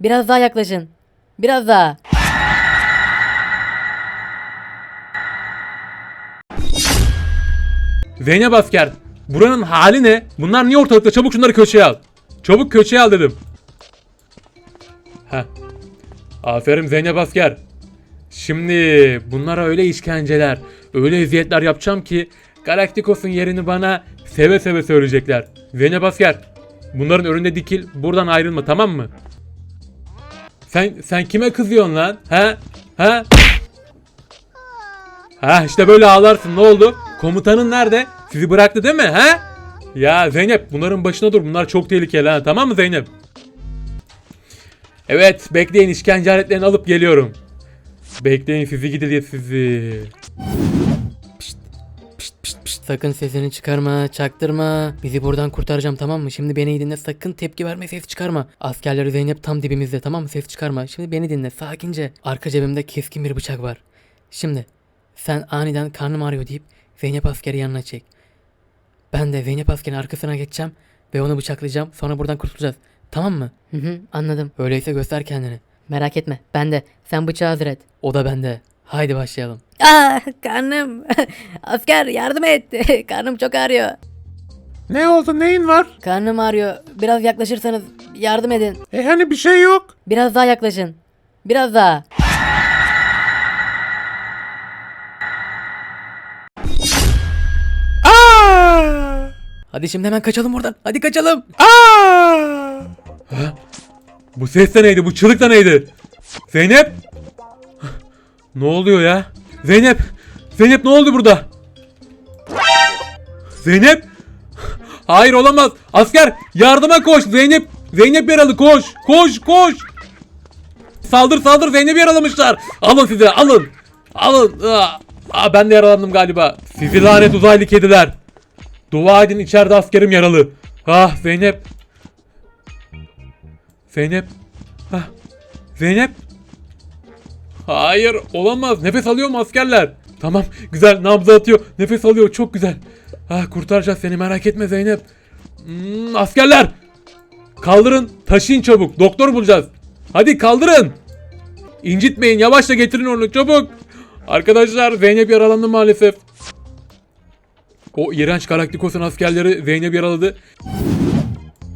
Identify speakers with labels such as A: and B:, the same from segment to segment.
A: Biraz daha yaklaşın. Biraz daha.
B: Zeynep asker. Buranın hali ne? Bunlar niye ortalıkta? Çabuk şunları köşeye al. Çabuk köşeye al dedim. Heh. Aferin Zeynep asker. Şimdi bunlara öyle işkenceler, öyle eziyetler yapacağım ki Galaktikos'un yerini bana seve seve söyleyecekler. Zeynep asker. Bunların önünde dikil. Buradan ayrılma tamam mı? Sen sen kime kızıyorsun lan? He? He? Ha işte böyle ağlarsın ne oldu? Komutanın nerede? Sizi bıraktı değil mi? He? Ya Zeynep bunların başına dur. Bunlar çok tehlikeli ha. Tamam mı Zeynep? Evet bekleyin işkence aletlerini alıp geliyorum. Bekleyin sizi gideceğiz sizi.
A: Sakın sesini çıkarma çaktırma. Bizi buradan kurtaracağım tamam mı? Şimdi beni iyi dinle sakın tepki verme ses çıkarma. Askerleri Zeynep tam dibimizde tamam mı? Ses çıkarma. Şimdi beni dinle sakince. Arka cebimde keskin bir bıçak var. Şimdi sen aniden karnım ağrıyor deyip Zeynep askeri yanına çek. Ben de Zeynep askerin arkasına geçeceğim ve onu bıçaklayacağım. Sonra buradan kurtulacağız. Tamam mı? Hı hı anladım. Öyleyse göster kendini. Merak etme. Ben de. Sen bıçağı hazır et. O da bende. Haydi başlayalım. Ah karnım. Asker yardım et. karnım çok ağrıyor.
C: Ne oldu neyin var?
A: Karnım ağrıyor. Biraz yaklaşırsanız yardım edin.
C: E hani bir şey yok.
A: Biraz daha yaklaşın. Biraz daha.
C: Aa!
A: Hadi şimdi hemen kaçalım buradan. Hadi kaçalım.
C: Aa!
B: Bu ses de neydi? Bu çığlık da neydi? Zeynep? Ne oluyor ya? Zeynep! Zeynep ne oldu burada? Zeynep! Hayır olamaz. Asker yardıma koş. Zeynep Zeynep yaralı koş. Koş koş. Saldır saldır Zeynep yaralamışlar. Alın size alın. Alın. Aa, ben de yaralandım galiba. Sizi lanet uzaylı kediler. Dua edin içeride askerim yaralı. Ah Zeynep. Zeynep. Hah. Zeynep. Hayır olamaz. Nefes alıyor mu askerler? Tamam güzel nabzı atıyor. Nefes alıyor çok güzel. Ah kurtaracağız seni merak etme Zeynep. Hmm, askerler. Kaldırın taşıyın çabuk. Doktor bulacağız. Hadi kaldırın. İncitmeyin yavaşça getirin onu çabuk. Arkadaşlar Zeynep yaralandı maalesef. O iğrenç Galaktikos'un askerleri Zeynep yaraladı.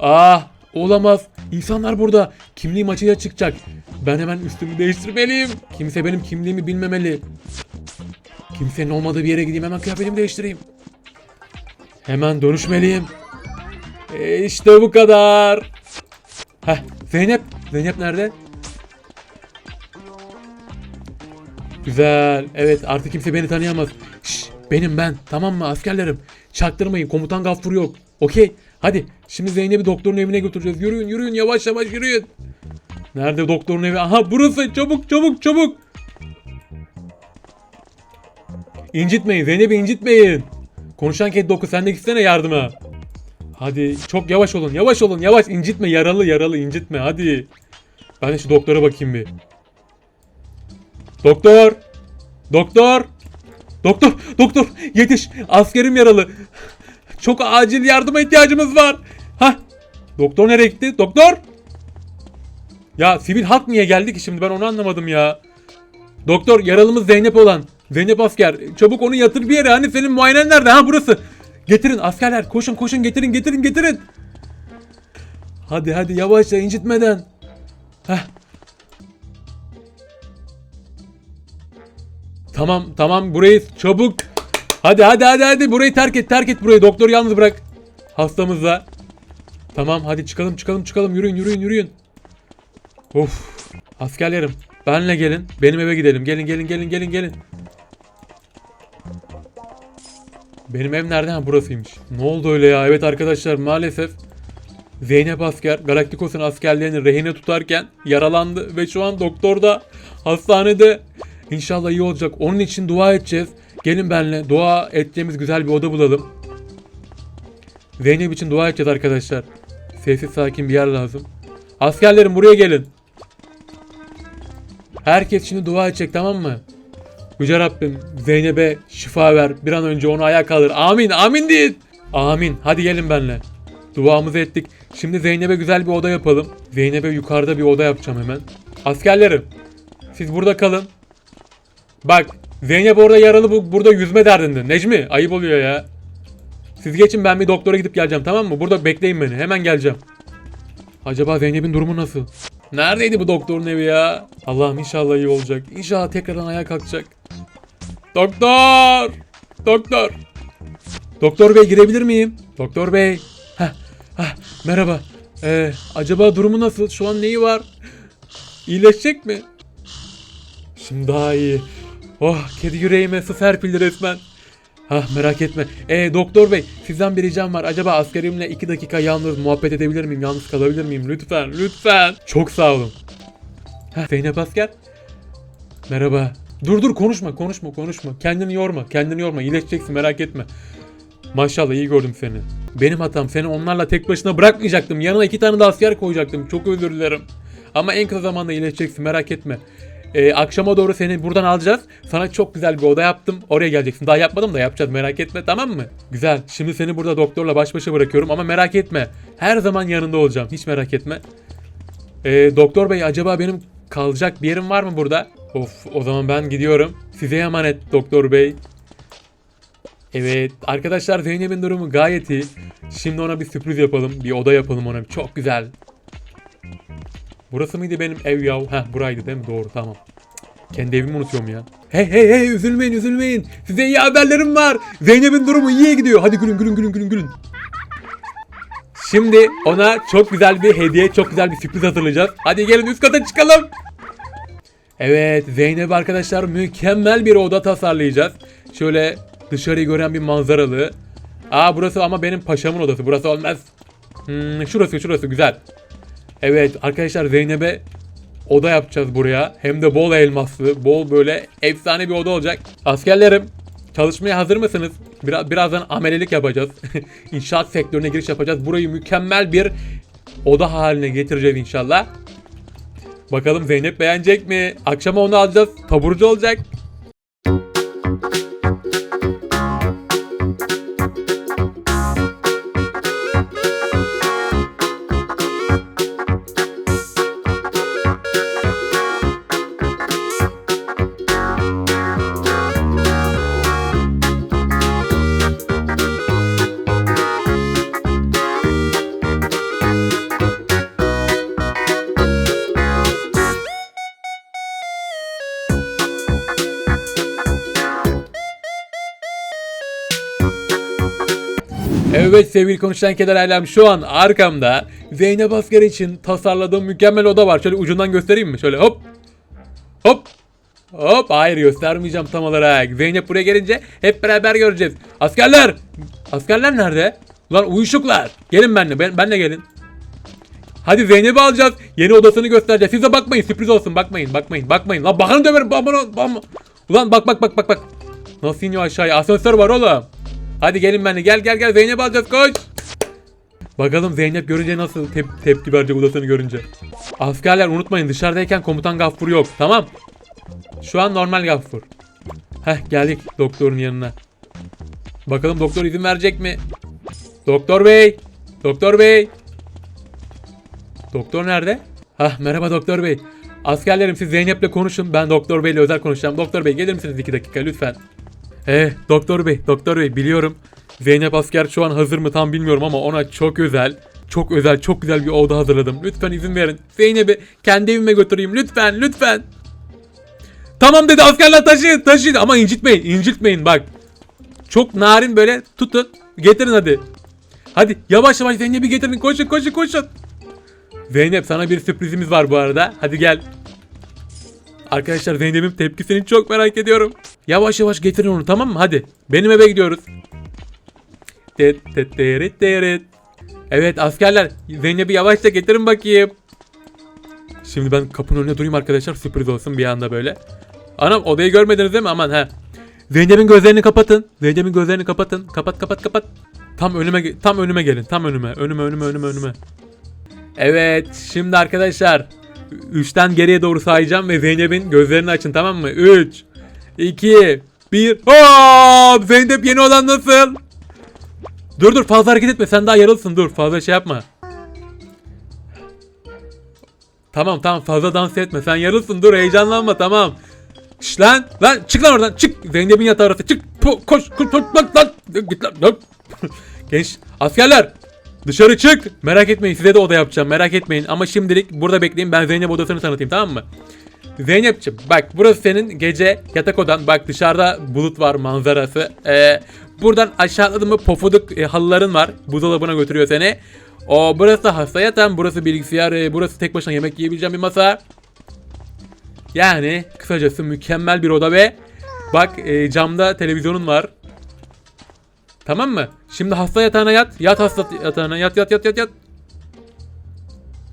B: Ah olamaz. İnsanlar burada. Kimliğim açığa çıkacak. Ben hemen üstümü değiştirmeliyim. Kimse benim kimliğimi bilmemeli. Kimsenin olmadığı bir yere gideyim hemen kıyafetimi değiştireyim. Hemen dönüşmeliyim. E işte bu kadar. Heh Zeynep. Zeynep nerede? Güzel. Evet artık kimse beni tanıyamaz. Şş, benim ben. Tamam mı askerlerim? Çaktırmayın. Komutan Gaffur yok. Okey. Hadi. Şimdi Zeynep'i doktorun evine götüreceğiz. Yürüyün yürüyün yavaş yavaş yürüyün. Nerede doktorun evi? Aha burası. Çabuk çabuk çabuk. İncitmeyin. Zeynep'i incitmeyin. Konuşan kedi doku sen de gitsene yardıma. Hadi çok yavaş olun. Yavaş olun. Yavaş incitme. Yaralı yaralı incitme. Hadi. Ben de şu doktora bakayım bir. Doktor. Doktor. Doktor. Doktor. Yetiş. Askerim yaralı. Çok acil yardıma ihtiyacımız var. Ha? Doktor nereye gitti? Doktor? Ya sivil halk niye geldi ki şimdi ben onu anlamadım ya. Doktor yaralımız Zeynep olan. Zeynep asker. Çabuk onu yatır bir yere. Hani senin muayenen nerede? Ha burası. Getirin askerler. Koşun koşun getirin getirin getirin. Hadi hadi yavaşça incitmeden. Heh. Tamam tamam burayı çabuk. Hadi hadi hadi hadi burayı terk et terk et burayı. Doktoru yalnız bırak. Hastamızla. Tamam hadi çıkalım çıkalım çıkalım yürüyün yürüyün yürüyün. Of. Askerlerim benle gelin. Benim eve gidelim. Gelin gelin gelin gelin gelin. Benim ev nerede? Ha burasıymış. Ne oldu öyle ya? Evet arkadaşlar maalesef Zeynep asker Galaktikos'un askerlerini rehine tutarken yaralandı ve şu an doktor da hastanede İnşallah iyi olacak. Onun için dua edeceğiz. Gelin benimle dua edeceğimiz güzel bir oda bulalım. Zeynep için dua edeceğiz arkadaşlar. Sessiz sakin bir yer lazım. Askerlerim buraya gelin. Herkes şimdi dua edecek tamam mı? Yüce Rabbim Zeynep'e şifa ver. Bir an önce onu ayağa kaldır. Amin amin deyin. Amin. Hadi gelin benimle. Duamızı ettik. Şimdi Zeynep'e güzel bir oda yapalım. Zeynep'e yukarıda bir oda yapacağım hemen. Askerlerim. Siz burada kalın. Bak Zeynep orada yaralı bu burada yüzme derdinde. Necmi ayıp oluyor ya. Siz geçin ben bir doktora gidip geleceğim tamam mı? Burada bekleyin beni. Hemen geleceğim. Acaba Zeynep'in durumu nasıl? Neredeydi bu doktorun evi ya? Allah'ım inşallah iyi olacak. İnşallah tekrardan ayağa kalkacak. Doktor! Doktor! Doktor bey girebilir miyim? Doktor bey. Heh, heh, merhaba. Ee, acaba durumu nasıl? Şu an neyi var? İyileşecek mi? Şimdi daha iyi. Oh kedi yüreğime su serpildi resmen. Ah merak etme. Ee, doktor bey sizden bir ricam var. Acaba askerimle iki dakika yalnız muhabbet edebilir miyim? Yalnız kalabilir miyim? Lütfen lütfen. Çok sağ olun. Heh, Zeynep asker. Merhaba. Dur dur konuşma konuşma konuşma. Kendini yorma kendini yorma. İyileşeceksin merak etme. Maşallah iyi gördüm seni. Benim hatam seni onlarla tek başına bırakmayacaktım. Yanına iki tane de asker koyacaktım. Çok özür dilerim. Ama en kısa zamanda iyileşeceksin merak etme. Ee, akşama doğru seni buradan alacağız. Sana çok güzel bir oda yaptım. Oraya geleceksin. Daha yapmadım da yapacağız merak etme tamam mı? Güzel. Şimdi seni burada doktorla baş başa bırakıyorum ama merak etme. Her zaman yanında olacağım. Hiç merak etme. Ee, doktor bey acaba benim kalacak bir yerim var mı burada? Of o zaman ben gidiyorum. Size emanet doktor bey. Evet arkadaşlar Zeynep'in durumu gayet iyi. Şimdi ona bir sürpriz yapalım. Bir oda yapalım ona. Çok güzel. Burası mıydı benim ev yav? Heh buraydı değil mi? Doğru tamam. Kendi evimi unutuyorum ya. Hey hey hey üzülmeyin üzülmeyin. Size iyi haberlerim var. Zeynep'in durumu iyiye gidiyor. Hadi gülün gülün gülün gülün gülün. Şimdi ona çok güzel bir hediye, çok güzel bir sürpriz hazırlayacağız. Hadi gelin üst kata çıkalım. Evet Zeynep arkadaşlar mükemmel bir oda tasarlayacağız. Şöyle dışarıyı gören bir manzaralı. Aa burası ama benim paşamın odası. Burası olmaz. Hmm, şurası şurası güzel. Evet arkadaşlar Zeynep'e oda yapacağız buraya. Hem de bol elmaslı, bol böyle efsane bir oda olacak. Askerlerim çalışmaya hazır mısınız? Biraz birazdan amelelik yapacağız. İnşaat sektörüne giriş yapacağız. Burayı mükemmel bir oda haline getireceğiz inşallah. Bakalım Zeynep beğenecek mi? Akşama onu alacağız. Taburcu olacak. Evet sevgili konuşan keder ailem şu an arkamda Zeynep Asker için tasarladığım mükemmel oda var. Şöyle ucundan göstereyim mi? Şöyle hop. Hop. Hop. Hayır göstermeyeceğim tam olarak. Zeynep buraya gelince hep beraber göreceğiz. Askerler. Askerler nerede? Lan uyuşuklar. Gelin benimle. Ben, benle gelin. Hadi Zeynep'i alacağız. Yeni odasını göstereceğiz. Siz de bakmayın. Sürpriz olsun. Bakmayın. Bakmayın. Bakmayın. Lan bakanı döverim. Bana, bana. Ulan bak bak bak bak bak. Nasıl iniyor aşağıya? Asansör var oğlum. Hadi gelin benimle. Gel gel gel. Zeynep alacağız. Koş. Bakalım Zeynep görünce nasıl tep- tepki verecek odasını görünce. Askerler unutmayın dışarıdayken komutan Gaffur yok. Tamam. Şu an normal Gaffur. Heh geldik doktorun yanına. Bakalım doktor izin verecek mi? Doktor bey. Doktor bey. Doktor nerede? Hah merhaba doktor bey. Askerlerim siz Zeynep'le konuşun. Ben doktor beyle özel konuşacağım. Doktor bey gelir misiniz iki dakika lütfen? Eh doktor bey, doktor bey biliyorum. Zeynep asker şu an hazır mı tam bilmiyorum ama ona çok özel, çok özel, çok güzel bir oda hazırladım. Lütfen izin verin. Zeynep'i kendi evime götüreyim lütfen, lütfen. Tamam dedi askerler taşıyın, taşıyın ama incitmeyin, incitmeyin bak. Çok narin böyle tutun, getirin hadi. Hadi yavaş yavaş Zeynep'i getirin, koşun koşun koşun. Zeynep sana bir sürprizimiz var bu arada. Hadi gel. Arkadaşlar Zeynep'in tepkisini çok merak ediyorum. Yavaş yavaş getirin onu tamam mı? Hadi. Benim eve gidiyoruz. Tet tet teret teret. Evet askerler Zeynep'i yavaşça getirin bakayım. Şimdi ben kapının önüne durayım arkadaşlar sürpriz olsun bir anda böyle. Anam odayı görmediniz değil mi? Aman ha. Zeynep'in gözlerini kapatın. Zeynep'in gözlerini kapatın. Kapat kapat kapat. Tam önüme tam önüme gelin. Tam önüme. Önüme önüme önüme önüme. Evet şimdi arkadaşlar 3'ten geriye doğru sayacağım ve Zeynep'in gözlerini açın tamam mı? 3 2 1 Hop! Zeynep yeni olan nasıl? Dur dur fazla hareket etme sen daha yaralısın dur fazla şey yapma. Tamam tamam fazla dans etme. Sen yarılsın dur heyecanlanma tamam. Şş lan lan çık lan oradan çık. Zeynep'in yatağı orası çık. Po, koş koş koş lan lan. Git lan. lan. Genç askerler dışarı çık. Merak etmeyin size de oda yapacağım merak etmeyin. Ama şimdilik burada bekleyin ben Zeynep odasını tanıtayım tamam mı? Zeynep'ciğim bak burası senin gece yatak odan. Bak dışarıda bulut var manzarası. Ee, buradan aşağı atladın mı pofuduk e, halıların var. Buzdolabına götürüyor seni. O burası hasta yatağın, burası bilgisayar, e, burası tek başına yemek yiyebileceğim bir masa. Yani kısacası mükemmel bir oda ve bak e, camda televizyonun var. Tamam mı? Şimdi hasta yatağına yat. Yat hasta yatağına yat yat yat yat yat.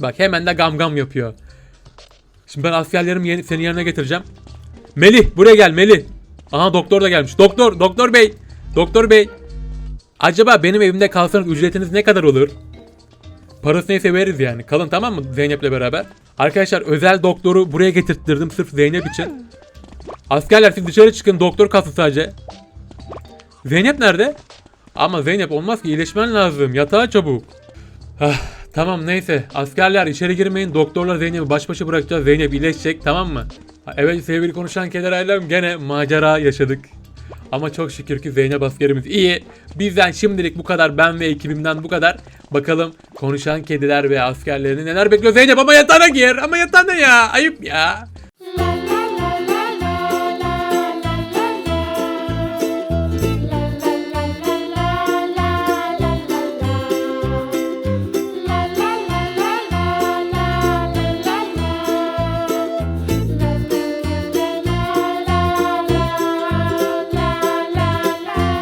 B: Bak hemen de gam gam yapıyor. Şimdi ben askerlerimi yeni, senin yerine getireceğim. Melih buraya gel Melih. Aha doktor da gelmiş. Doktor, doktor bey. Doktor bey. Acaba benim evimde kalsanız ücretiniz ne kadar olur? Parası neyse veririz yani. Kalın tamam mı Zeynep'le beraber? Arkadaşlar özel doktoru buraya getirttirdim sırf Zeynep için. Askerler siz dışarı çıkın doktor kalsın sadece. Zeynep nerede? Ama Zeynep olmaz ki iyileşmen lazım. Yatağa çabuk. Ah, tamam neyse. Askerler içeri girmeyin. Doktorlar Zeynep'i baş başa bırakacağız. Zeynep iyileşecek tamam mı? Evet sevgili konuşan keder ailem gene macera yaşadık. Ama çok şükür ki Zeynep askerimiz iyi. Bizden şimdilik bu kadar. Ben ve ekibimden bu kadar. Bakalım konuşan kediler ve askerlerini neler bekliyor Zeynep ama yatağına gir. Ama yatağına ya. Ayıp ya.